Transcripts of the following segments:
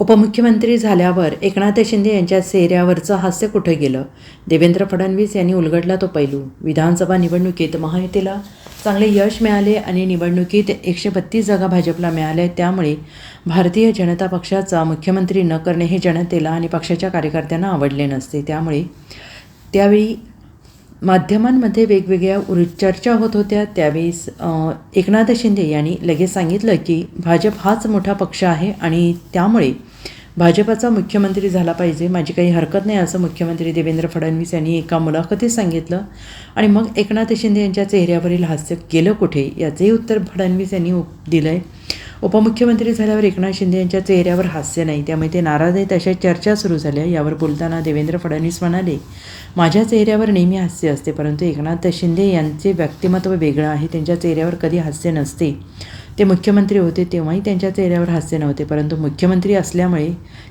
उपमुख्यमंत्री झाल्यावर एकनाथ शिंदे यांच्या चेहऱ्यावरचं हास्य कुठे गेलं? देवेंद्र फडणवीस यांनी उलगडला तो पैलू. विधानसभा निवडणुकीत महायुतीला चांगले यश मिळाले आणि निवडणुकीत एकशे बत्तीस जागा भाजपला मिळाल्या त्यामुळे भारतीय जनता पक्षाचा मुख्यमंत्री न करणे हे जनतेला आणि पक्षाच्या कार्यकर्त्यांना आवडले नसते. त्यामुळे त्यावेळी माध्यमांमध्ये वेगवेगळ्या उर चर्चा होत होत्या. त्यावेळेस एकनाथ शिंदे यांनी लगेच सांगितलं की भाजप हाच मोठा पक्ष आहे आणि त्यामुळे भाजपाचा मुख्यमंत्री झाला पाहिजे. माझी काही हरकत नाही असं मुख्यमंत्री देवेंद्र फडणवीस यांनी एका मुलाखतीत सांगितलं. आणि मग एकनाथ शिंदे यांच्या चेहऱ्यावरील हास्य गेलं कुठे? याचेही उत्तर फडणवीस यांनी दिलं आहे उपमुख्यमंत्री झाल्यावर एकनाथ शिंदे यांच्या चेहऱ्यावर हास्य नाही त्यामुळे ते नाराज आहेत अशा चर्चा सुरू झाल्या. यावर बोलताना देवेंद्र फडणवीस म्हणाले माझ्या चेहऱ्यावर नेहमी हास्य असते परंतु एकनाथ शिंदे यांचे व्यक्तिमत्व वेगळं आहे. त्यांच्या चेहऱ्यावर कधी हास्य नसते. ते मुख्यमंत्री होते तेव्हाही त्यांच्या चेहऱ्यावर हास्य नव्हते. परंतु मुख्यमंत्री असल्यामुळे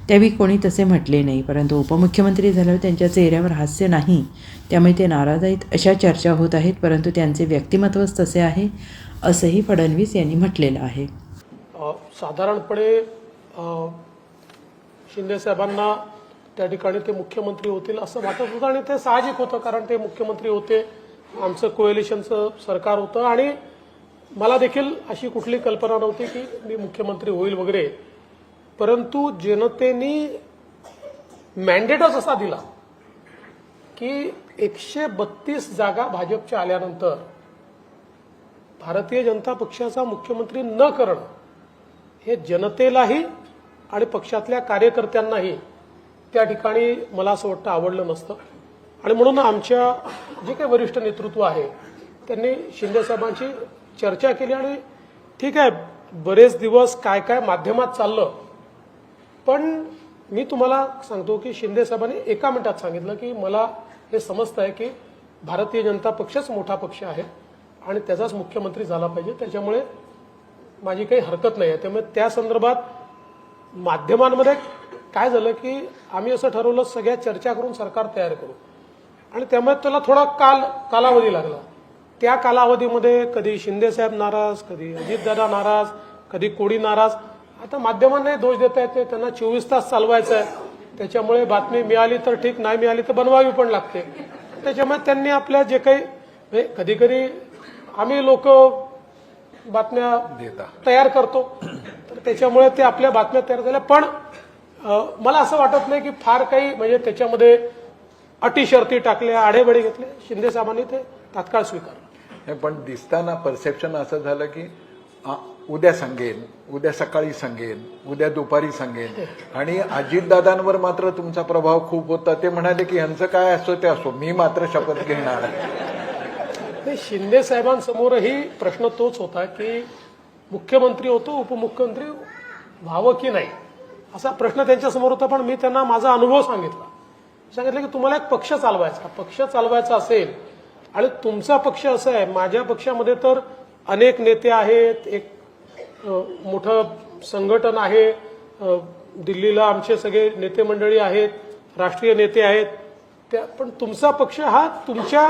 त्यावेळी कोणी तसे म्हटले नाही. परंतु उपमुख्यमंत्री झाल्यावर त्यांच्या चेहऱ्यावर हास्य नाही त्यामुळे ते नाराज आहेत अशा चर्चा होत आहेत. परंतु त्यांचे व्यक्तिमत्वच तसे आहे असंही फडणवीस यांनी म्हटलेलं आहे. साधारणपणे शिंदेसाहेबांना त्या ठिकाणी ते मुख्यमंत्री होतील असं वाटत होतं आणि ते साहजिक होतं कारण ते मुख्यमंत्री होते. आमचं कोएलिशनचं सरकार होतं आणि मला देखील अशी कुठली कल्पना नव्हती की मी मुख्यमंत्री होईल वगैरे. परंतु जनतेने मॅन्डेटच असा दिला की एकशे बत्तीस जागा भाजपच्या आल्यानंतर भारतीय जनता पक्षाचा मुख्यमंत्री न करणं हे जनतेलाही आणि पक्षातल्या कार्यकर्त्यांनाही त्या ठिकाणी मला असं वाटतं आवडलं नसतं. आणि म्हणून आमच्या जे काही वरिष्ठ नेतृत्व आहे त्यांनी शिंदेसाहेबांची चर्चा केली आणि ठीक आहे बरेच दिवस काय काय माध्यमात चाललं. पण मी तुम्हाला सांगतो की शिंदे साहेबांनी एका मिनिटात सांगितलं की मला हे समजतं आहे की भारतीय जनता पक्षच मोठा पक्ष आहे आणि त्याचाच मुख्यमंत्री झाला पाहिजे. त्याच्यामुळे माझी काही हरकत नाही आहे. त्यामुळे त्या संदर्भात माध्यमांमध्ये काय झालं की आम्ही असं ठरवलं सगळ्या चर्चा करून सरकार तयार करू. आणि त्यामुळे त्याला थोडा काल कालावधी लागला. त्या कालावधीमध्ये कधी शिंदे साहेब नाराज कधी अजितदादा नाराज कधी कोडी नाराज. आता माध्यमांनाही दोष देता येते त्यांना चोवीस तास चालवायचं आहे. त्याच्यामुळे बातमी मिळाली तर ठीक नाही मिळाली तर बनवावी पण लागते. त्याच्यामुळे त्यांनी आपल्या जे काही म्हणजे कधी कधी आम्ही लोक बातम्या तयार करतो. तर त्याच्यामुळे ते आपल्या बातम्या तयार झाल्या. पण मला असं वाटत नाही की फार काही म्हणजे त्याच्यामध्ये अटी शर्ती टाकल्या आडेबडे घेतले. शिंदे साहेबांनी ते तात्काळ स्वीकारलं. पण दिसताना परसेप्शन असं झालं की उद्या सांगेन उद्या सकाळी सांगेन उद्या दुपारी सांगेन. आणि अजितदादांवर मात्र तुमचा प्रभाव खूप होता. ते म्हणाले की यांचं काय असो ते असो. मी मात्र शपथ घेणार नाही शिंदे साहेबांसमोरही प्रश्न तोच होता की मुख्यमंत्री होतो उपमुख्यमंत्री व्हावं की नाही? असा प्रश्न त्यांच्यासमोर होता पण मी त्यांना माझा अनुभव सांगितला. सांगितलं की तुम्हाला एक पक्ष चालवायचा पक्ष चालवायचा असेल आणि तुमचा पक्ष असा आहे माझ्या पक्षामध्ये तर अनेक नेते आहेत एक मोठं संघटन आहे दिल्लीला आमचे सगळे नेते मंडळी आहेत राष्ट्रीय नेते आहेत. त्या पण तुमचा पक्ष हा तुमच्या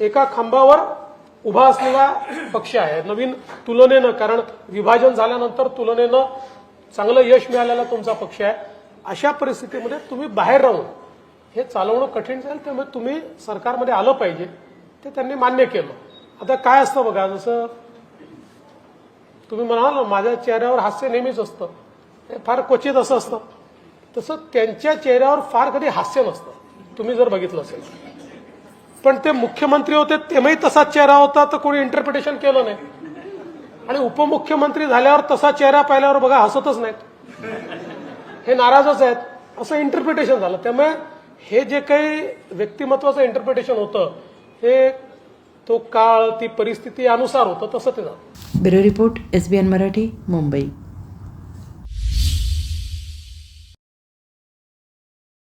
एका खांबावर उभा असलेला पक्ष आहे. नवीन तुलनेनं कारण विभाजन झाल्यानंतर तुलनेनं चांगलं यश मिळालेला तुमचा पक्ष आहे. अशा परिस्थितीमध्ये तुम्ही बाहेर राहून हे चालवणं कठीण जाईल त्यामुळे तुम्ही सरकारमध्ये आलं पाहिजे. ते त्यांनी मान्य केलं. आता काय असतं बघा जसं तुम्ही म्हणाल ना माझ्या चेहऱ्यावर हास्य नेहमीच असतं. हे फार क्वचित असं असतं. तसं त्यांच्या चेहऱ्यावर फार कधी हास्य नसतं. तुम्ही जर बघितलं असेल. पण ते मुख्यमंत्री होते तेव्हाही तसाच चेहरा होता तर कोणी इंटरप्रिटेशन केलं नाही. आणि उपमुख्यमंत्री झाल्यावर तसा चेहरा पाहिल्यावर बघा हसतच नाहीत. हे नाराजच आहेत. असं इंटरप्रिटेशन झालं. त्यामुळे हे जे काही व्यक्तिमत्वाचं इंटरप्रिटेशन होतं हे तो काळ ती परिस्थिती अनुसार होतं तसं ते झालं. Bureau report S B N Marathi Mumbai.